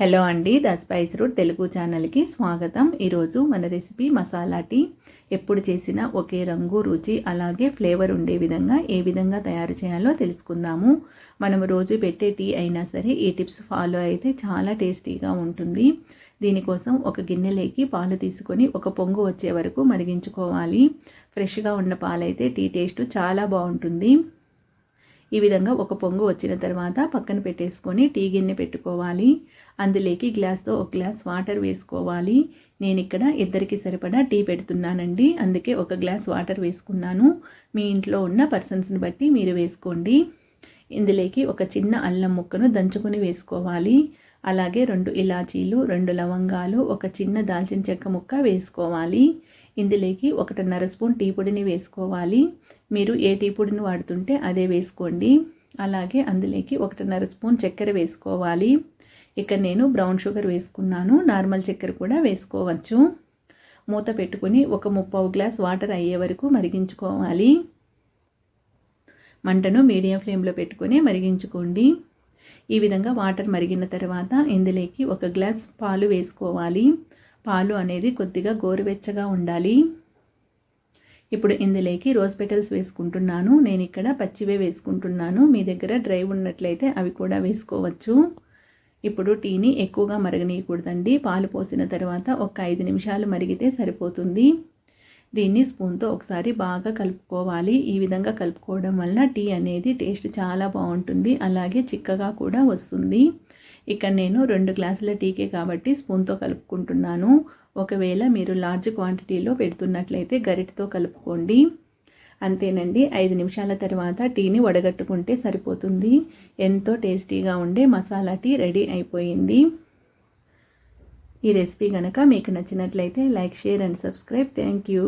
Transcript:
Hello అండి the spice route Telugu ఛానల్కి స్వాగతం. ఈరోజు మన రెసిపీ మసాలా టీ. ఎప్పుడు చేసినా ఒకే రంగు రుచి అలాగే ఫ్లేవర్ ఉండే విధంగా ఏ విధంగా తయారు చేయాలో తెలుసుకుందాము. మనం రోజు పెట్టే టీ అయినా సరే ఈ టిప్స్ ఫాలో అయితే చాలా టేస్టీగా ఉంటుంది. దీనికోసం ఒక గిన్నెలోకి పాలు తీసుకొని ఒక పొంగు వచ్చే వరకు మరిగించుకోవాలి. ఫ్రెష్గా ఉన్న పాలైతే టీ టేస్ట్ చాలా బాగుంటుంది. ఈ విధంగా ఒక పొంగు వచ్చిన తర్వాత పక్కన పెట్టేసుకొని టీ గిన్నె పెట్టుకోవాలి. అందులోకి గ్లాస్తో ఒక గ్లాస్ వాటర్ వేసుకోవాలి. నేను ఇక్కడ ఇద్దరికి సరిపడా టీ పెడుతున్నానండి. అందుకే ఒక గ్లాస్ వాటర్ వేసుకున్నాను. మీ ఇంట్లో ఉన్న పర్సన్స్ని బట్టి మీరు వేసుకోండి. ఇందులోకి ఒక చిన్న అల్లం ముక్కను దంచుకొని వేసుకోవాలి. అలాగే రెండు ఇలాచీలు రెండు లవంగాలు ఒక చిన్న దాల్చిన చెక్క ముక్క వేసుకోవాలి. ఇందులోకి ఒకటిన్నర స్పూన్ టీ పొడిని వేసుకోవాలి. మీరు ఏ టీ పొడిని వాడుతుంటే అదే వేసుకోండి. అలాగే అందులోకి ఒకటిన్నర స్పూన్ చక్కెర వేసుకోవాలి. ఇక్కడ నేను బ్రౌన్ షుగర్ వేసుకున్నాను. నార్మల్ చక్కెర కూడా వేసుకోవచ్చు. మూత పెట్టుకుని ఒక ముప్పావు గ్లాస్ వాటర్ అయ్యే వరకు మరిగించుకోవాలి. మంటను మీడియం ఫ్లేమ్లో పెట్టుకొని మరిగించుకోండి. ఈ విధంగా వాటర్ మరిగిన తర్వాత ఇందులోకి ఒక గ్లాస్ పాలు వేసుకోవాలి. పాలు అనేది కొద్దిగా గోరువెచ్చగా ఉండాలి. ఇప్పుడు ఇందులోకి రోజ్ పెటల్స్ వేసుకుంటున్నాను. నేను ఇక్కడ పచ్చివే వేసుకుంటున్నాను. మీ దగ్గర డ్రై ఉన్నట్లయితే అవి కూడా వేసుకోవచ్చు. ఇప్పుడు టీని ఎక్కువగా మరగనీయకూడదండి. పాలు పోసిన తర్వాత ఒక ఐదు నిమిషాలు మరిగితే సరిపోతుంది. దీన్ని స్పూన్తో ఒకసారి బాగా కలుపుకోవాలి. ఈ విధంగా కలుపుకోవడం వల్ల టీ అనేది టేస్ట్ చాలా బాగుంటుంది. అలాగే చిక్కగా కూడా వస్తుంది. ఇక్కడ నేను రెండు గ్లాసుల టీకే కాబట్టి స్పూన్తో కలుపుకుంటున్నాను. ఒకవేళ మీరు లార్జ్ క్వాంటిటీలో పెడుతున్నట్లయితే గరిటతో కలుపుకోండి. అంతేనండి. ఐదు నిమిషాల తర్వాత టీని వడగట్టుకుంటే సరిపోతుంది. ఎంతో టేస్టీగా ఉండే మసాలా టీ రెడీ అయిపోయింది. ఈ రెసిపీ కనుక మీకు నచ్చినట్లయితే like share and subscribe. Thank you.